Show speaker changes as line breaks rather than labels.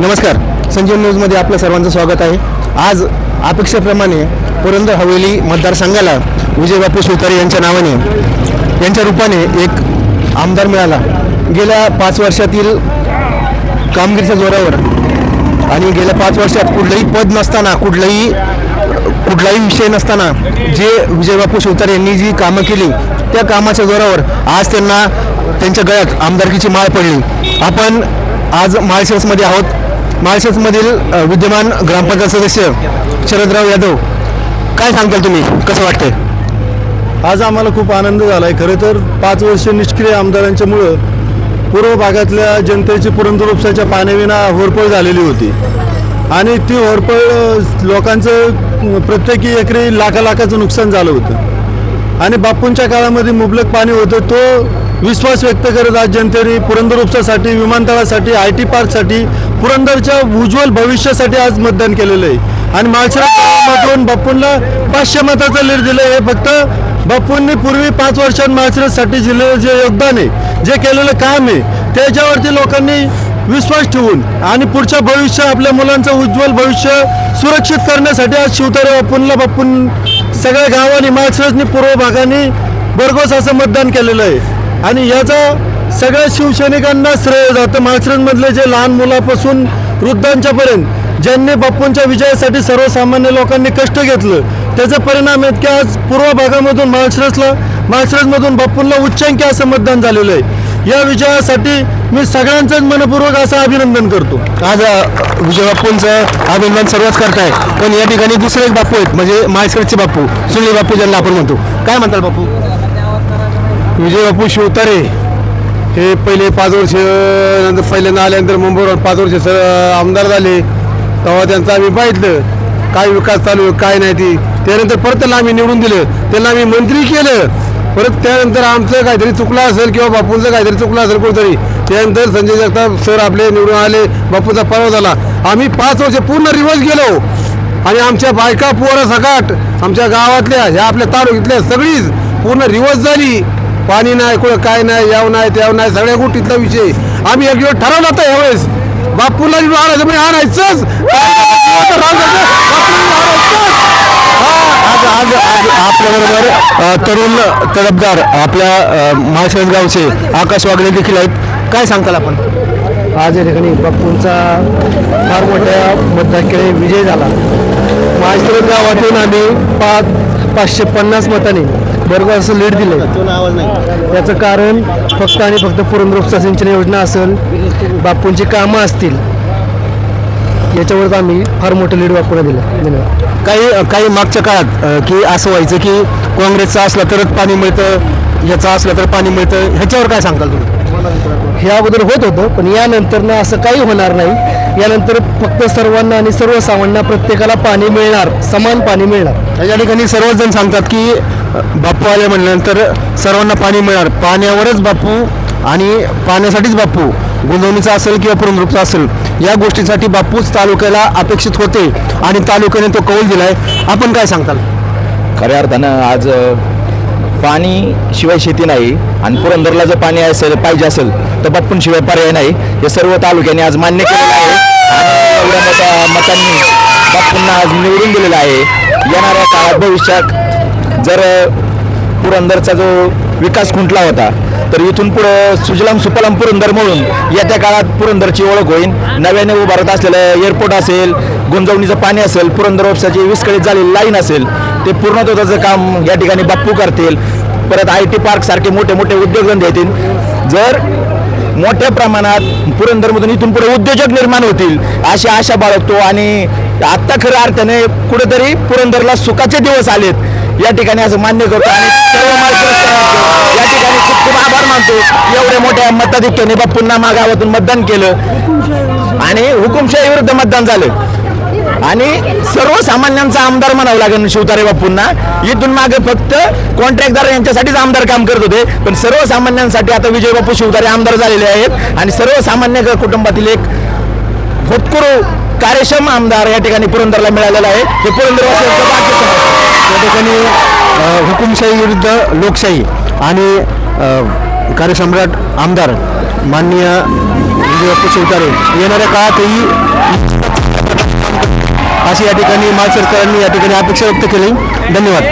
नमस्कार. संजीव न्यूजमध्ये आपलं सर्वांचं स्वागत आहे. आज अपेक्षेप्रमाणे पुरंदर हवेली मतदारसंघाला विजयबापू शिवतारे यांच्या नावाने यांच्या रूपाने एक आमदार मिळाला. गेल्या पाच वर्षातील कामगिरीच्या जोरावर आणि गेल्या पाच वर्षात कुठलंही पद नसताना कुठलंही कुठलाही विषय नसताना जे विजयबापू शिवतारे यांनी जी कामं केली त्या कामाच्या जोरावर आज त्यांना त्यांच्या गळ्यात आमदारकीची माळ पडली. आपण आज माळशिरसमध्ये आहोत. माळशिरसमधील विद्यमान ग्रामपंचायत सदस्य शरदराव यादव काय सांगताल तुम्ही? कसं वाटतंय?
आज आम्हाला खूप आनंद झाला आहे खरं तर पाच वर्ष निष्क्रिय आमदारांच्यामुळं पूर्व भागातल्या जनतेची पुरंदर उपसाच्या पाण्याविना होरपळ झालेली होती. आणि ती होरपळ लोकांचं प्रत्येकी एकरी लाखा लाखाचं नुकसान झालं होतं. आणि बापूंच्या काळामध्ये मुबलक पाणी होतं तो विश्वास व्यक्त करत आज जनतेने पुरंदर उपसासाठी विमानतळासाठी आय टी पार्कसाठी पुरंदरच्या उज्ज्वल भविष्यासाठी आज मतदान केलेलं आहे. आणि माळशिरस गावामधून बापूंना पाचशे मताचं लीड दिलं हे फक्त बापूंनी पूर्वी पाच वर्षात माळशिरससाठी दिलेलं जे योगदान आहे जे केलेलं काम आहे त्याच्यावरती लोकांनी विश्वास ठेवून आणि पुढच्या भविष्य आपल्या मुलांचं उज्ज्वल भविष्य सुरक्षित करण्यासाठी आज शिवतारे बापूंना बापून सगळ्या गावांनी माळशिरसनी पूर्व भागाने भरघोस असं मतदान केलेलं आहे. आणि याचा सगळ्या शिवसैनिकांना श्रेय जातं. माळशिरसमधले जे लहान मुलापासून वृद्धांच्यापर्यंत ज्यांनी बाप्पूंच्या विजयासाठी सर्वसामान्य लोकांनी कष्ट घेतलं त्याचा परिणाम आहेत की आज पूर्व भागामधून माळशिरसला माळशिरसमधून बाप्पूंना उच्चांकी असं मतदान झालेलं आहे. या विजयासाठी मी सगळ्यांचंच मनपूर्वक असं अभिनंदन करतो.
आज विजय बाप्पूंचं अभिनंदन सर्वच करताय पण या ठिकाणी दुसरे एक बापू आहेत म्हणजे माळशिरसचे बापू सुनील बापू ज्यांना आपण म्हणतो. काय म्हणताल बापू
विजयबापू शिवतारे. हे पहिले पाच वर्ष नंतर पहिल्यांदा आल्यानंतर मुंबईवर पाच वर्ष सर आमदार झाले. तेव्हा त्यांचं आम्ही पाहितलं काय विकास चालू आहे काय नाही ती. त्यानंतर परत त्यांना आम्ही निवडून दिलं. त्यांना आम्ही मंत्री केलं. परत त्यानंतर आमचं काहीतरी चुकलं असेल किंवा बापूंचं काहीतरी चुकलं असेल कुठेतरी त्यानंतर संजय जगताप सर आपले निवडून आले बापूचा पराभव झाला. आम्ही पाच वर्ष पूर्ण रिवर्स गेलो. आणि आमच्या बायका पोरं सकाट आमच्या गावातल्या ह्या आपल्या तालुक्यातल्या सगळीच पूर्ण रिवर्स झाली. पाणी नाही कुठं काय नाही याव नाही त्याव नाही सगळ्या गोष्टीतला विषय आम्ही एक दिवस ठरवलं होतं यावेळेस बापूला आणायचं म्हणजे आणायचंच
आज आज आज आपल्याबरोबर तरुण तडफदार आपल्या अ, गावचे आकाश वागणे देखील आहेत काय सांगताल आपण
आज या ठिकाणी बापूंचा फार मोठ्या मतांकडे विजय झाला माळशिरस गावातून आम्ही पाच पाचशे पन्नास मतांनी बरोबर असं लीड दिलं याचं कारण फक्त आणि फक्त पुरंदर सिंचन योजना असेल बापूंची कामं असतील याच्यावर आम्ही फार मोठं लीड बापूला दिलं धन्यवाद.
काही काही मागच्या काळात की असं व्हायचं की काँग्रेसचा असला तरच पाणी मिळतं ह्याचा असलं तर पाणी मिळतं ह्याच्यावर काय सांगताल तुम्ही?
हे अगोदर होत होतं पण यानंतर ना असं काही होणार नाही. यानंतर फक्त सर्वांना आणि सर्वसामान्यांना प्रत्येकाला पाणी मिळणार समान पाणी मिळणार.
या ठिकाणी सर्वच जण सांगतात की अ, बापू आले म्हणल्यानंतर सर्वांना पाणी मिळणार. पाण्यावरच बापू आणि पाण्यासाठीच बापू गुंतवणुकीचा असेल किंवा पुरंदरूपचा असेल या गोष्टीसाठी बापूच तालुक्याला अपेक्षित होते आणि तालुक्याने तो कौल दिलाय. आपण काय सांगताल?
खऱ्या अर्थानं आज पाणी शिवाय शेती नाही आणि पुरंदरला जर पाणी असेल पाहिजे असेल तर बाप्पून शिवाय पर्याय नाही. हे सर्व तालुक्याने आज मान्य केलेलं आहे. आणि एवढ्या मोठ्या मतांनी बाप्पूंना आज निवडून दिलेलं आहे. येणाऱ्या काळात भविष्यात जर पुरंदरचा जो विकास खुंटला होता तर इथून पुढं सुजलाम सुपलाम पुरंदर म्हणून येत्या काळात पुरंदरची ओळख होईल नव्याने उभारत असलेलं एअरपोर्ट असेल गुंजवणीचं पाणी असेल पुरंदर ओपसाची विस्कळीत झालेली लाईन असेल ते पूर्णत्वाचं काम या ठिकाणी बाप्पू करतील. परत आय टी पार्कसारखे मोठे मोठे उद्योगधंदे येतील. जर मोठ्या प्रमाणात पुरंदरमधून इथून पुढे उद्योजक निर्माण होतील अशी आशा बाळगतो आणि आत्ता खऱ्या अर्थाने कुठेतरी पुरंदरला सुखाचे दिवस आलेत. या ठिकाणी असं मान्य करतो आणि सर्व या ठिकाणी खूप खूप आभार मानतो. एवढ्या मोठ्या मताधिक्याने बाप्पूंना मागावातून मतदान केलं. आणि हुकुमशाही विरुद्ध मतदान झालं. आणि सर्वसामान्यांचा आमदार म्हणावं लागेल शिवतारे बापूंना इथून मागे फक्त कॉन्ट्रॅक्टदार यांच्यासाठीच आमदार काम करत होते. पण सर्वसामान्यांसाठी आता विजय बापू शिवतारे आमदार झालेले आहेत. आणि सर्वसामान्य कुटुंबातील एक होतकुरू कार्यक्षम आमदार या ठिकाणी पुरंदरला मिळालेला आहे. हे पुरंदरवासियांचं
त्या ठिकाणी हुकुमशाही विरुद्ध लोकशाही आणि कार्यसम्राट आमदार माननीय म्हणजे विजय शिवतारे येणाऱ्या काळातही अशी या ठिकाणी माळ सरकारांनी या ठिकाणी अपेक्षा व्यक्त केली. धन्यवाद.